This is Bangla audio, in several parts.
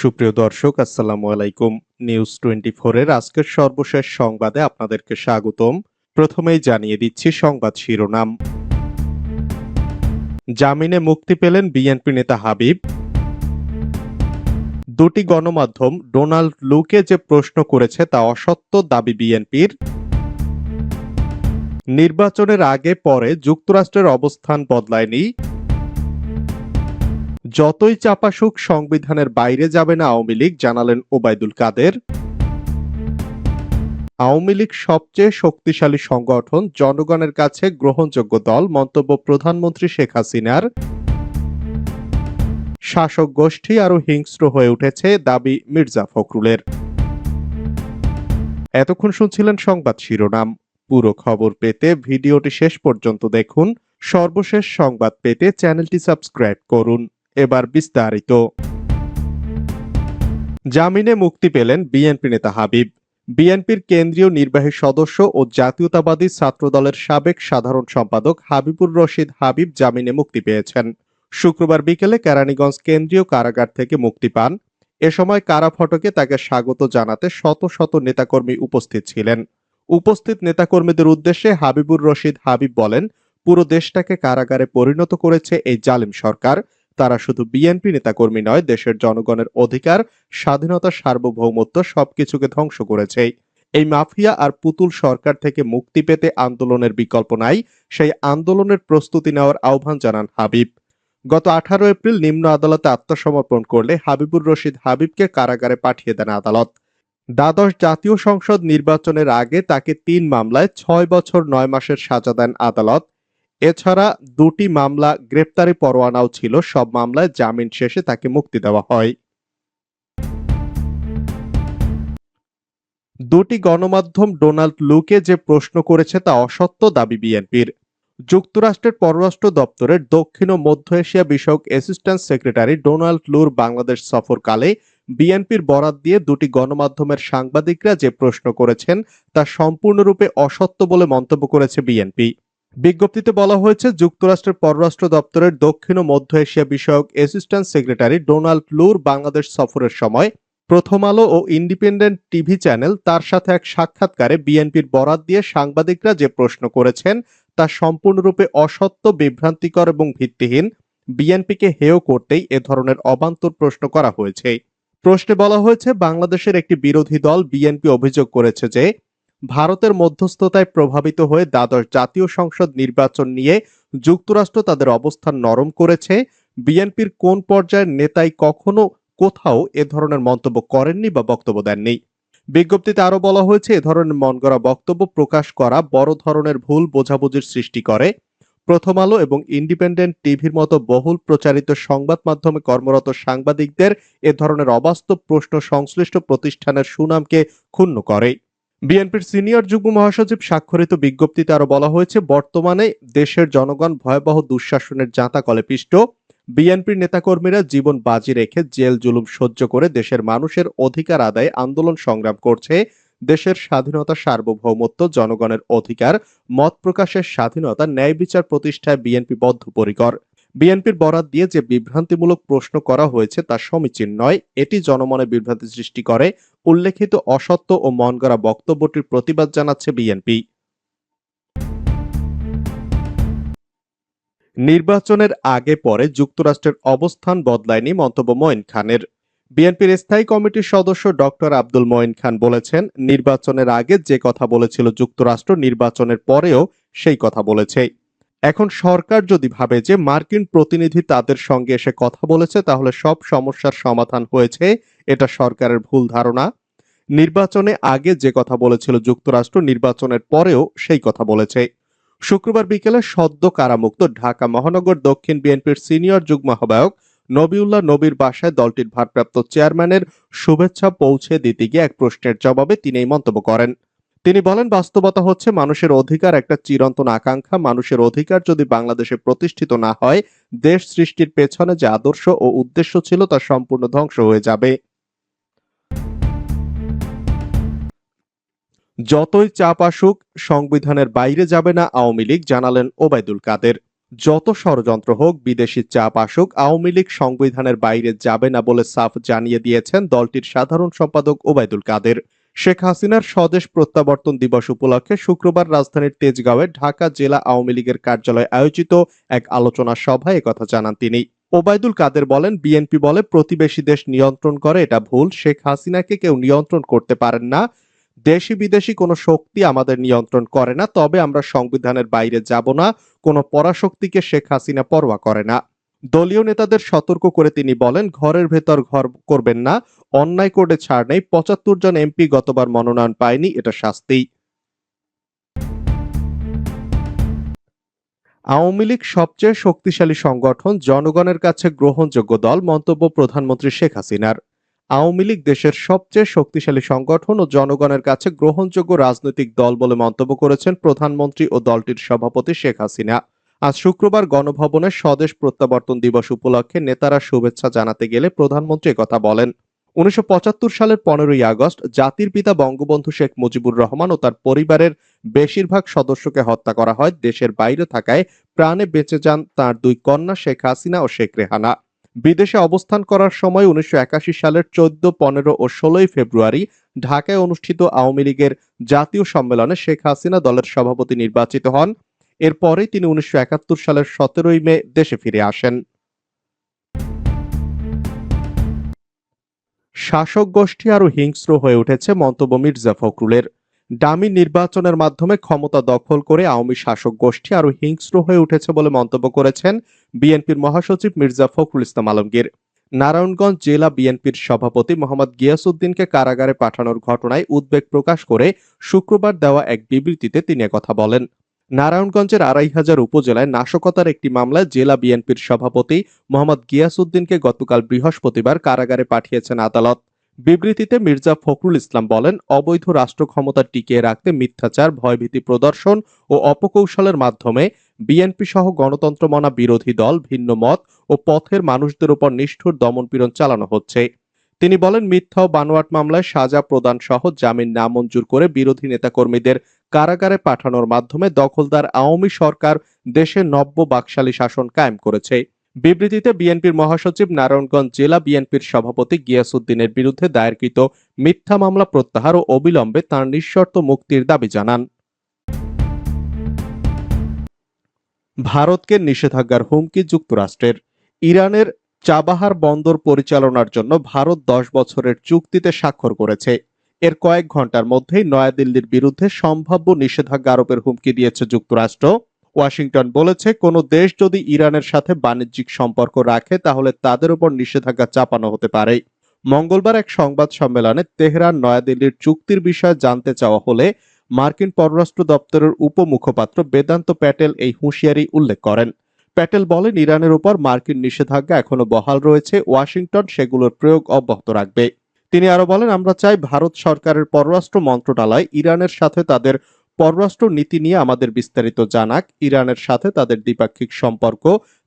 সুপ্রিয় দর্শক, আসসালামু আলাইকুম। নিউজ টোয়েন্টি এর আজকের সর্বশেষ সংবাদে আপনাদেরকে স্বাগতম। প্রথমেই জানিয়ে দিচ্ছি সংবাদ শিরোনাম। জামিনে মুক্তি পেলেন বিএনপি নেতা হাবিব। দুটি গণমাধ্যম ডোনাল্ড লুকে যে প্রশ্ন করেছে তা অসত্য দাবি বিএনপির নির্বাচনের আগে পরে যুক্তরাষ্ট্রের অবস্থান বদলায়নি। যতই চাপাসুক সংবিধানের বাইরে যাবে না আওয়ামী লীগ, জানালেন ওবায়দুল কাদের। আওয়ামী লীগ সবচেয়ে শক্তিশালী সংগঠন, জনগণের কাছে গ্রহণযোগ্য দল, মন্তব্য প্রধানমন্ত্রী শেখ হাসিনার। শাসক গোষ্ঠী আরও হিংস্র হয়ে উঠেছে দাবি মির্জা ফখরুলের। এতক্ষণ শুনছিলেন সংবাদ শিরোনাম। পুরো খবর পেতে ভিডিওটি শেষ পর্যন্ত দেখুন। সর্বশেষ সংবাদ পেতে চ্যানেলটি সাবস্ক্রাইব করুন। এবার বিস্তারিত। জামিনে মুক্তি পেলেন বিএনপি নেতা হাবিব। বিএনপির কেন্দ্রীয় নির্বাহী সদস্য ও জাতীয়তাবাদী ছাত্রদলের সাবেক সাধারণ সম্পাদক হাবিবুর রশিদ হাবিব জামিনে মুক্তি পেয়েছেন। শুক্রবার বিকেলে কেরানীগঞ্জ কেন্দ্রীয় কারাগার থেকে মুক্তি পান। এ সময় কারা ফটকে তাকে স্বাগত জানাতে শত শত নেতাকর্মী উপস্থিত ছিলেন। উপস্থিত নেতাকর্মীদের উদ্দেশ্যে হাবিবুর রশিদ হাবিব বলেন, পুরো দেশটাকে কারাগারে পরিণত করেছে এই জালিম সরকার। তারা শুধু বিএনপি নেতাকর্মী নয়, দেশের জনগণের অধিকার, স্বাধীনতা, সার্বভৌমত্ব সবকিছুকে ধ্বংস করেছে। এই মাফিয়া আর পুতুল সরকার থেকে মুক্তি পেতে আন্দোলনের বিকল্প নাই, সেই আন্দোলনের প্রস্তুতি নেওয়ার আহ্বান জানান হাবিব। গত আঠারো এপ্রিল নিম্ন আদালতে আত্মসমর্পণ করলে হাবিবুর রশিদ হাবিবকে কারাগারে পাঠিয়ে দেন আদালত। দ্বাদশ জাতীয় সংসদ নির্বাচনের আগে তাকে তিন মামলায় ছয় বছর নয় মাসের সাজা দেন আদালত। এছাড়া দুটি মামলা গ্রেপ্তারি পরোয়ানাও ছিল। সব মামলায় জামিন শেষে তাকে মুক্তি দেওয়া হয়। দুটি গণমাধ্যম ডোনাল্ড লুকে যে প্রশ্ন করেছে তা অসত্য দাবি বিএনপির। যুক্তরাষ্ট্রের পররাষ্ট্র দপ্তরের দক্ষিণ ও মধ্য এশিয়া বিষয়ক assistant secretary Donald Lu Bangladesh সফরকালে বিএনপির বরাত দিয়ে দুটি গণমাধ্যমের সাংবাদিকরা যে প্রশ্ন করেছেন তা সম্পূর্ণরূপে অসত্য বলে মন্তব্য করেছে বিএনপি। বিজ্ঞপ্তিতে বলা হয়েছে, যুক্তরাষ্ট্রের পররাষ্ট্র দপ্তরের দক্ষিণ ও মধ্য এশিয়া বিষয়ক assistant secretary Donald Lu Bangladesh সফরের সময় প্রথম আলো ও ইন্ডিপেন্ডেন্ট টিভি চ্যানেল তার সাথে এক সাক্ষাৎকারে বিএনপির বরাত দিয়ে সাংবাদিকরা যে প্রশ্ন করেছেন, তা সম্পূর্ণরূপে অসত্য, বিভ্রান্তিকর এবং ভিত্তিহীন। বিএনপিকে হেয় করতেই এ ধরনের অবান্তর প্রশ্ন করা হয়েছে। প্রশ্নে বলা হয়েছে, বাংলাদেশের একটি বিরোধী দল বিএনপি অভিযোগ করেছে যে ভারতের মধ্যস্থতায় প্রভাবিত হয়ে দ্বাদশ জাতীয় সংসদ নির্বাচন নিয়ে যুক্তরাষ্ট্র তাদের অবস্থান নরম করেছে। বিএনপির কোন পর্যায়ের নেতাই কখনো কোথাও এ ধরনের মন্তব্য করেননি বা বক্তব্য দেননি। বিজ্ঞপ্তিতে আরও বলা হয়েছে, এ ধরনের মন গড়া বক্তব্য প্রকাশ করা বড় ধরনের ভুল বোঝাবুঝির সৃষ্টি করে। প্রথম আলো এবং ইন্ডিপেন্ডেন্ট টিভির মতো বহুল প্রচারিত সংবাদ মাধ্যমে কর্মরত সাংবাদিকদের এ ধরনের অবাস্তব প্রশ্ন সংশ্লিষ্ট প্রতিষ্ঠানের সুনামকে ক্ষুণ্ণ করে। বিএনপির সিনিয়র যুগ্ম মহাসচিব স্বাক্ষরিত বিজ্ঞপ্তিতে আরও বলা হয়েছে, বর্তমানে দেশের জনগণ ভয়াবহ দুঃশাসনের জাঁতা কলে পিষ্ট। বিএনপির নেতাকর্মীরা জীবন বাজি রেখে জেল জুলুম সহ্য করে দেশের মানুষের অধিকার আদায়ে আন্দোলন সংগ্রাম করছে। দেশের স্বাধীনতা সার্বভৌমত্ব, জনগণের অধিকার, মত প্রকাশের স্বাধীনতা, ন্যায় বিচার প্রতিষ্ঠায় বিএনপি বদ্ধপরিকর। বিএনপির বরাত দিয়ে যে বিভ্রান্তিমূলক প্রশ্ন করা হয়েছে তা সমীচীন নয়, এটি জনমনে বিভ্রান্তি সৃষ্টি করে। উল্লেখিত অসত্য ও মনগড়া বক্তব্যটির প্রতিবাদ জানাচ্ছে বিএনপি। নির্বাচনের আগে পরে যুক্তরাষ্ট্রের অবস্থান বদলায়নি মন্তব্য মঈন খানের। বিএনপির স্থায়ী কমিটির সদস্য ডক্টর আব্দুল মঈন খান বলেছেন, নির্বাচনের আগে যে কথা বলেছিল যুক্তরাষ্ট্র, নির্বাচনের পরেও সেই কথা বলেছে। এখন সরকার যদি ভাবে যে মার্কিন প্রতিনিধি তাদের সঙ্গে এসে কথা বলেছে, তাহলে সব সমস্যার সমাধান হয়েছে, এটা সরকারের ভুল ধারণা। নির্বাচনে আগে যে কথা বলেছিল যুক্তরাষ্ট্র, নির্বাচনের পরেও সেই কথা বলেছে। শুক্রবার বিকেলে সদ্য কারামুক্ত ঢাকা মহানগর দক্ষিণ বিএনপির সিনিয়র যুগ্ম আহ্বায়ক নবিউল্লাহ নবীর বাসায় দলটির ভারপ্রাপ্ত চেয়ারম্যানের শুভেচ্ছা পৌঁছে দিতে গিয়ে এক প্রশ্নের জবাবে তিনি এই মন্তব্য করেন। তিনি বলেন, বাস্তবতা হচ্ছে মানুষের অধিকার একটা চিরন্তন আকাঙ্ক্ষা। মানুষের অধিকার যদি বাংলাদেশে প্রতিষ্ঠিত না হয়, দেশ সৃষ্টির পেছনে যে আদর্শ ও উদ্দেশ্য ছিল, তা সম্পূর্ণ ধ্বংস হয়ে যাবে। যতই চাপ আসুক, সংবিধানের বাইরে যাবে না আওয়ামী লীগ, জানালেন ওবায়দুল কাদের। যত ষড়যন্ত্র হোক, বিদেশি চাপ আসুক, আওয়ামী লীগ সংবিধানের বাইরে যাবে না বলে সাফ জানিয়ে দিয়েছেন দলটির সাধারণ সম্পাদক ওবায়দুল কাদের। শেখ হাসিনার স্বদেশ প্রত্যাবর্তন দিবস উপলক্ষে শুক্রবার রাজধানীর তেজগাঁওয়ে ঢাকা জেলা আওয়ামী লীগের কার্যালয়ে আয়োজিত এক আলোচনা সভায় একথা জানান তিনি। ওবায়দুল কাদের বলেন, বিএনপি বলে প্রতিবেশী দেশ নিয়ন্ত্রণ করে, এটা ভুল। শেখ হাসিনাকে কেউ নিয়ন্ত্রণ করতে পারেন না। দেশি বিদেশি কোনো শক্তি আমাদের নিয়ন্ত্রণ করে না, তবে আমরা সংবিধানের বাইরে যাব না। কোনো পরাশক্তিকে শেখ হাসিনা পরোয়া করে না। দলীয় নেতাদের সতর্ক করে তিনি বলেন, ঘরের ভেতর ঘর করবেন না, অন্যায় করে ছাড় নেই, পঁচাত্তর জন এমপি গতবার মনোনয়ন পায়নি, এটা শাস্তি। আওয়ামী লীগ সবচেয়ে শক্তিশালী সংগঠন, জনগণের কাছে গ্রহণযোগ্য দল, মন্তব্য প্রধানমন্ত্রী শেখ হাসিনার। আওয়ামী লীগ দেশের সবচেয়ে শক্তিশালী সংগঠন ও জনগণের কাছে গ্রহণযোগ্য রাজনৈতিক দল বলে মন্তব্য করেছেন প্রধানমন্ত্রী ও দলটির সভাপতি শেখ হাসিনা। আজ শুক্রবার গণভবনে স্বদেশ প্রত্যাবর্তন দিবস উপলক্ষে নেতারা শুভেচ্ছা জানাতে গেলে প্রধানমন্ত্রী কথা বলেন। উনিশশো পঁচাত্তর সালের পনেরোই আগস্ট জাতির পিতা বঙ্গবন্ধু শেখ মুজিবুর রহমান ও তার পরিবারের বেশিরভাগ সদস্যকে হত্যা করা হয়। দেশের বাইরে থাকায় প্রাণে বেঁচে যান তার দুই কন্যা শেখ হাসিনা ও শেখ রেহানা। বিদেশে অবস্থান করার সময় উনিশশো একাশি সালের চোদ্দ, পনেরো ও ষোলোই ফেব্রুয়ারি ঢাকায় অনুষ্ঠিত আওয়ামী লীগের জাতীয় সম্মেলনে শেখ হাসিনা দলের সভাপতি নির্বাচিত হন। এরপরেই তিনি উনিশশো একাত্তর সালের সতেরোই মে দেশে ফিরে আসেন। শাসক গোষ্ঠী আরও হিংস্র হয়ে উঠেছে মন্তব্য মির্জা ফখরুলের। ডামি নির্বাচনের মাধ্যমে ক্ষমতা দখল করে আওয়ামী শাসক গোষ্ঠী আরও হিংস্র হয়ে উঠেছে বলে মন্তব্য করেছেন বিএনপির মহাসচিব মির্জা ফখরুল ইসলাম আলমগীর। নারায়ণগঞ্জ জেলা বিএনপির সভাপতি মোহাম্মদ গিয়াসউদ্দিনকে কারাগারে পাঠানোর ঘটনায় উদ্বেগ প্রকাশ করে শুক্রবার দেওয়া এক বিবৃতিতে তিনি কথা বলেন। নারায়ণগঞ্জের আড়াই হাজার উপজেলায় নাশকতার একটি মামলায় জেলা বিএনপির সভাপতি মোহাম্মদ গিয়াসউদ্দিনকে গতকাল বৃহস্পতিবার কারাগারে পাঠিয়েছেন আদালত। বিবৃতিতে মির্জা ফখরুল ইসলাম বলেন, অবৈধ রাষ্ট্র ক্ষমতা টিকিয়ে রাখতে মিথ্যাচার, ভয়ভীতি প্রদর্শন ও অপকৌশলের মাধ্যমে বিএনপি সহ গণতন্ত্র মনা বিরোধী দল, ভিন্ন মত ও পথের মানুষদের উপর নিষ্ঠুর দমনপীড়ন চালানো হচ্ছে। তিনি বলেন, মিথ্যা ও বানোয়াট মামলায় সাজা প্রদান সহ জামিন নামঞ্জুর করে বিরোধী নেতাকর্মীদের কারাগারে পাঠানোর মাধ্যমে দখলদার আওয়ামী সরকার দেশে নব্য বাকশালী শাসন কায়েম করেছে। বিবৃতিতে বিএনপির মহাসচিব নারায়ণগঞ্জ জেলা বিএনপির সভাপতি গিয়াসউদ্দিনের বিরুদ্ধে দায়েরকৃত মিথ্যা মামলা প্রত্যাহার ও অবিলম্বে তার নিঃশর্ত মুক্তির দাবি জানান। ভারতকে নিষেধাজ্ঞার হুমকি যুক্তরাষ্ট্রের। ইরানের চাবাহার বন্দর পরিচালনার জন্য ভারত দশ বছরের চুক্তিতে স্বাক্ষর করেছে। এর কয়েক ঘণ্টার মধ্যেই নয়াদিল্লির বিরুদ্ধে সম্ভাব্য নিষেধাজ্ঞা আরোপের হুমকি দিয়েছে যুক্তরাষ্ট্র। ওয়াশিংটন বলেছে, কোনো দেশ যদি ইরানের সাথে বাণিজ্যিক সম্পর্ক রাখে, তাহলে তাদের উপর নিষেধাজ্ঞা চাপানো হতে পারে। মঙ্গলবার এক সংবাদ সম্মেলনে তেহরান নয়াদিল্লির চুক্তির বিষয়ে জানতে চাওয়া হলে মার্কিন পররাষ্ট্র দপ্তরের উপমুখপাত্র বেদান্ত প্যাটেল এই হুঁশিয়ারি উল্লেখ করেন। প্যাটেল বলেন, ইরানের উপর মার্কিন নিষেধাজ্ঞা এখনও বহাল রয়েছে, ওয়াশিংটন সেগুলোর প্রয়োগ অব্যাহত রাখবে। তিনি আরও বলেন, আমরা চাই ভারত সরকারের পররাষ্ট্র মন্ত্রণালয় ইরানের সাথে তাদের পররাষ্ট্র নীতি নিয়ে আমাদের বিস্তারিত জানাক। ইরানের সাথে তাদের দ্বিপাক্ষিক সম্পর্ক,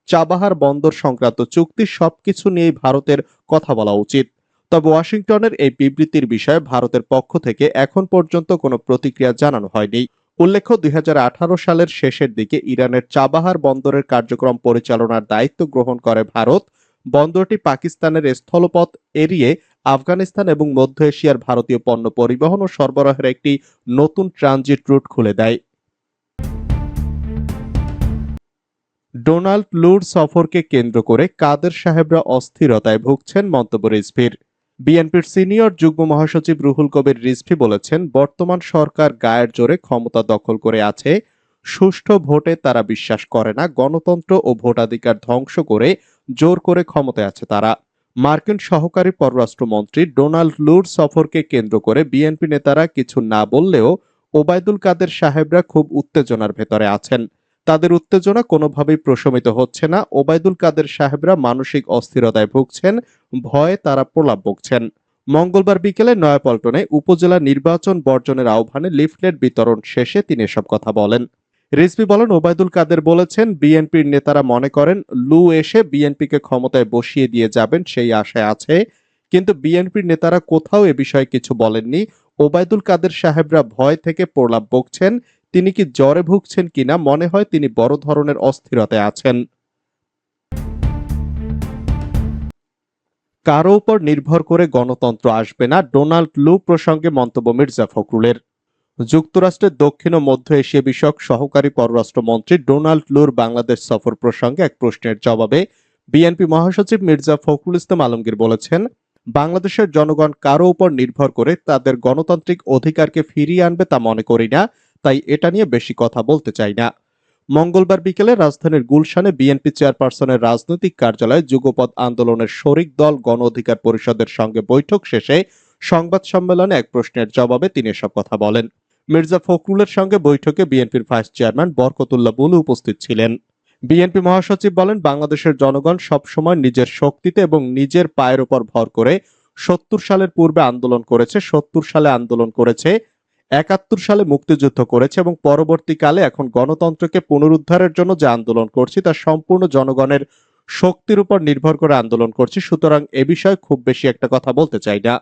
চাবাহার বন্দর সংক্রান্ত চুক্তি, সবকিছু নিয়েই ভারতের কথা বলা উচিত। তবে ওয়াশিংটনের এই বিবৃতির বিষয়ে ভারতের পক্ষ থেকে এখন পর্যন্ত কোনো প্রতিক্রিয়া জানানো হয়নি। উল্লেখ্য, দুই হাজার আঠারো সালের শেষের দিকে ইরানের চাবাহার বন্দরের কার্যক্রম পরিচালনার দায়িত্ব গ্রহণ করে ভারত। বন্দরটি পাকিস্তানের স্থলপথ এড়িয়ে আফগানিস্তান এবং মধ্য এশিয়ার ভারতীয় পণ্য পরিবহন ও সরবরাহের একটি নতুন ট্রানজিট রুট খুলে দেয়। ডোনাল্ড লুর সফরকে কেন্দ্র করে কাদের সাহেবরা অস্থিরতায় ভুগছেন মন্তব্য রিজভির। বিএনপির সিনিয়র যুগ্ম মহাসচিব রুহুল কবির রিজভি বলেছেন, বর্তমান সরকার গায়ের জোরে ক্ষমতা দখল করে আছে, সুষ্ঠু ভোটে তারা বিশ্বাস করে না, গণতন্ত্র ও ভোটাধিকার ধ্বংস করে জোর করে ক্ষমতায় আছে তারা। মার্কিন সহকারী পররাষ্ট্রমন্ত্রী ডোনাল্ড লুর সফরকে কেন্দ্র করে বিএনপি নেতারা কিছু না বললেও ওবায়দুল কাদের সাহেবরা খুব উত্তেজনার ভেতরে আছেন। তাদের উত্তেজনা কোনোভাবেই প্রশমিত হচ্ছে না। ওবায়দুল কাদের সাহেবরা মানসিক অস্থিরতায় ভুগছেন, ভয়ে তারা প্রলাপ বকছেন। মঙ্গলবার বিকেলে নয়াপল্টনে উপজেলা নির্বাচন বর্জনের আহ্বানে লিফলেট বিতরণ শেষে তিনি এসব কথা বলেন। রিজভি বলেন, ওবায়দুল কাদের বলেছেন, বিএনপির নেতারা মনে করেন, লু এসে বিএনপিকে ক্ষমতায় বসিয়ে দিয়ে যাবেন, সেই আশায় আছে। কিন্তু বিএনপির নেতারা কোথাও এ বিষয়ে কিছু বলেননি। ওবায়দুল কাদের সাহেবরা ভয় থেকে প্রলাপ বকছেন, তিনি কি জ্বরে ভুগছেন কিনা, মনে হয় তিনি বড় ধরনের অস্থিরতায় আছেন। কারও উপর নির্ভর করে গণতন্ত্র আসবে না, ডোনাল্ড লু প্রসঙ্গে মন্তব্য মির্জা ফখরুলের। যুক্তরাষ্ট্রের দক্ষিণ ও মধ্য এশিয়া বিষয়ক সহকারী পররাষ্ট্রমন্ত্রী ডোনাল্ড লুর বাংলাদেশ সফর প্রসঙ্গে এক প্রশ্নের জবাবে বিএনপি মহাসচিব মির্জা ফখরুল ইসলাম আলমগীর বলেছেন, বাংলাদেশের জনগণ কারও উপর নির্ভর করে তাদের গণতান্ত্রিক অধিকারকে ফিরিয়ে আনবে তা মনে করি না, তাই এটা নিয়ে বেশি কথা বলতে চাই না। মঙ্গলবার বিকেলে রাজধানীর গুলশানে বিএনপি চেয়ারপারসনের রাজনৈতিক কার্যালয়ে যুগপৎ আন্দোলনের শরিক দল গণ অধিকার পরিষদের সঙ্গে বৈঠক শেষে সংবাদ সম্মেলনে এক প্রশ্নের জবাবে তিনি এসব কথা বলেন। মির্জা ফখরুলের সঙ্গে বৈঠকে বিএনপির ভাইস চেয়ারম্যান বরকতুল্লাহ বুলু উপস্থিত ছিলেন। বিএনপি মহাসচিব বলেন, বাংলাদেশের জনগণ সবসময় নিজের শক্তিতে এবং নিজের পায়ের উপর ভর করে সত্তর সালের পূর্বে আন্দোলন করেছে, সত্তর সালে আন্দোলন করেছে, একাত্তর সালে মুক্তিযুদ্ধ করেছে এবং পরবর্তীকালে এখন গণতন্ত্রকে পুনরুদ্ধারের জন্য যে আন্দোলন করছি, তা সম্পূর্ণ জনগণের শক্তির উপর নির্ভর করে আন্দোলন করছি। সুতরাং এ বিষয়ে খুব বেশি একটা কথা বলতে চাই না।